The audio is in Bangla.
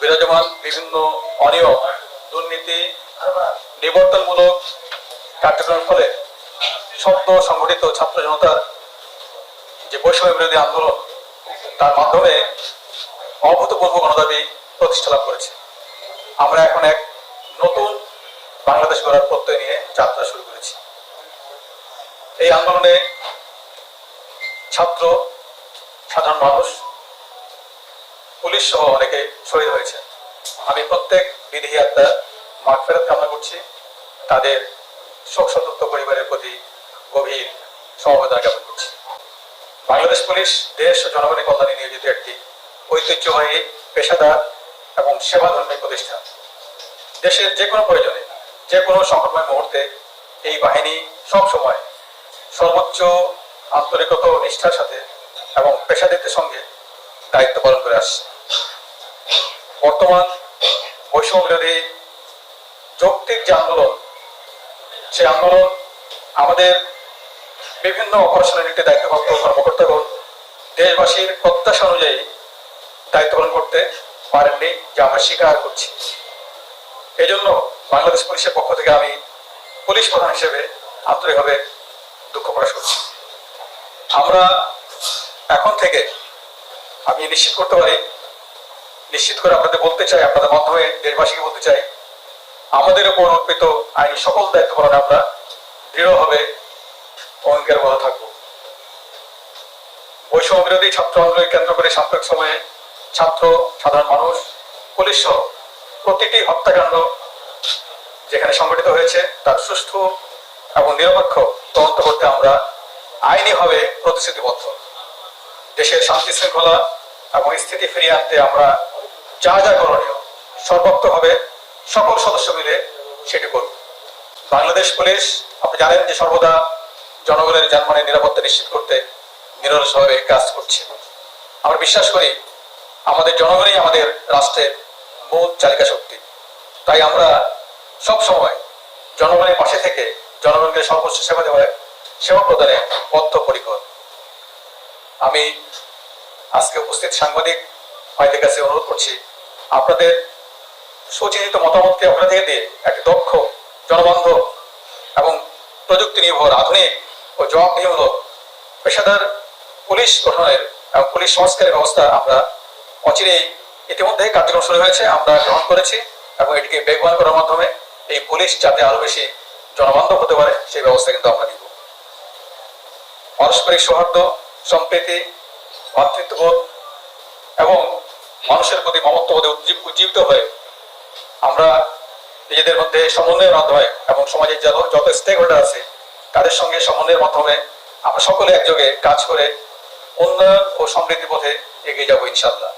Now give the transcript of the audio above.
বিরাজমান বিভিন্ন অনিয়ম, দুর্নীতি, নিবর্তনমূলক কার্যক্রমের ফলে সদ্য সংগঠিত ছাত্র জনতার যে বৈষম্য বিরোধী আন্দোলন, তার মাধ্যমে অভূতপূর্ব গণদাবি প্রতিষ্ঠা লাভ করেছে। আমরা এখন এক নতুন বাংলাদেশ গড়ার প্রত্যয় নিয়ে যাত্রা শুরু করেছি। এই আন্দোলনে ছাত্র, সাধারণ মানুষ পুলিশ সহ অনেকে শহীদ হয়েছে। আমি প্রত্যেক বিধি আত্মার মাঠ ফেরত কামনা করছি। তাদের শোক সতর্ক পরিবারের প্রতি গভীর সমবেদনা জ্ঞাপন করছি। বাংলাদেশ পুলিশ দেশ ও জনগণের কল্যাণে নিয়োজিত একটি ঐতিহ্যবাহী পেশাদার এবং সেবাধর্মী প্রতিষ্ঠান। দেশের যে কোনো প্রয়োজনে, যে কোনো সংকটময় মুহূর্তে এই বাহিনী সব সময় সর্বোচ্চ আন্তরিকতা ও নিষ্ঠার সাথে এবং পেশাদারিত্বের সঙ্গে দায়িত্ব পালন করে আসছে। বর্তমান বৈষম্য বিরোধী যৌক্তিক যে আন্দোলন, সেই আন্দোলন আমাদের বিভিন্ন অপারেশনের নীতি দায়িত্বপ্রাপ্ত কর্মকর্তাগণ দেশবাসীর প্রত্যাশা অনুযায়ী দায়িত্ব পালন করতে পারেননি, যা আমরা স্বীকার করছি। এই জন্য বাংলাদেশ পুলিশের পক্ষ থেকে আমি পুলিশ প্রধান হিসেবে আন্তরিকভাবে দুঃখ প্রকাশ করছি। আমরা এখন থেকে আমি নিশ্চিত করতে পারি, নিশ্চিত করে আপনাদের বলতে চাই, আপনাদের মাধ্যমে দেশবাসীকে বলতে চাই, আমাদের উপর অর্পিত আইনি সকল দায়িত্ব পালনে আমরা দৃঢ়ভাবে অঙ্গের বলা থাকব। বৈষম্য বিরোধী ছাত্র আন্দোলন কেন্দ্র করে সাম্প্রতিক সময়ে ছাত্র, সাধারণ মানুষ, পুলিশ সহ প্রতিটি হত্যাকাণ্ড যেখানে সংঘটিত হয়েছে, তার সুষ্ঠু এবং নিরপেক্ষ তদন্ত করতে আমরা আইনিভাবে প্রতিশ্রুতিবদ্ধ। দেশের শান্তি শৃঙ্খলা এবং স্থিতি ফিরিয়ে আনতে আমরা যা যা করণীয় সর্বোক্তভাবে সকল সদস্য মিলে সেটি করব। বাংলাদেশ পুলিশ, আপনি জানেন যে সর্বদা জনগণের যানবাহনের নিরাপত্তা নিশ্চিত করতে নিরলসভাবে কাজ করছে। আমরা বিশ্বাস করি আমাদের জনগণই আমাদের রাষ্ট্রের মূল চালিকা শক্তি। তাই আমরা সব সময় জনগণের পাশে থেকে জনগণকে সর্বোচ্চ সেবা দেওয়ার সেবা প্রদানে বদ্ধপরিকর আমি আজকে উপস্থিত সাংবাদিক ভাইদের কাছে অনুরোধ করছি, আপনাদের সুচিন্তিত মতামতকে অগ্রাধিকার দিয়ে একটি দক্ষ জনবান্ধব এবং প্রযুক্তি নির্ভর আধুনিক ও জবাবদিহিমূলক পেশাদার পুলিশ গঠনের এবং পুলিশ সংস্কারের ব্যবস্থা আমরা অচিরেই ইতিমধ্যে কার্যক্রম শুরু হয়েছে, আমরা গ্রহণ করেছি এবং এটিকে বেগবান করার মাধ্যমে এই পুলিশ যাতে আরও বেশি জনবান্ধব হতে পারে, সেই ব্যবস্থা কিন্তু আমরা নিব। পারস্পরিক সৌহার্দ্য সম্প্রীতি ভাতৃত্ববোধ এবং মানুষের প্রতি মমত্ব বোধে উজ্জীবিত হয়ে আমরা নিজেদের মধ্যে সমন্বয়ের মাধ্যমে এবং সমাজের যত যত স্টেক হোল্ডার আছে, তাদের সঙ্গে সমন্বয়ের মাধ্যমে আমরা সকলে একযোগে কাজ করে উন্নয়ন ও সমৃদ্ধি পথে এগিয়ে যাব ইনশাল্লাহ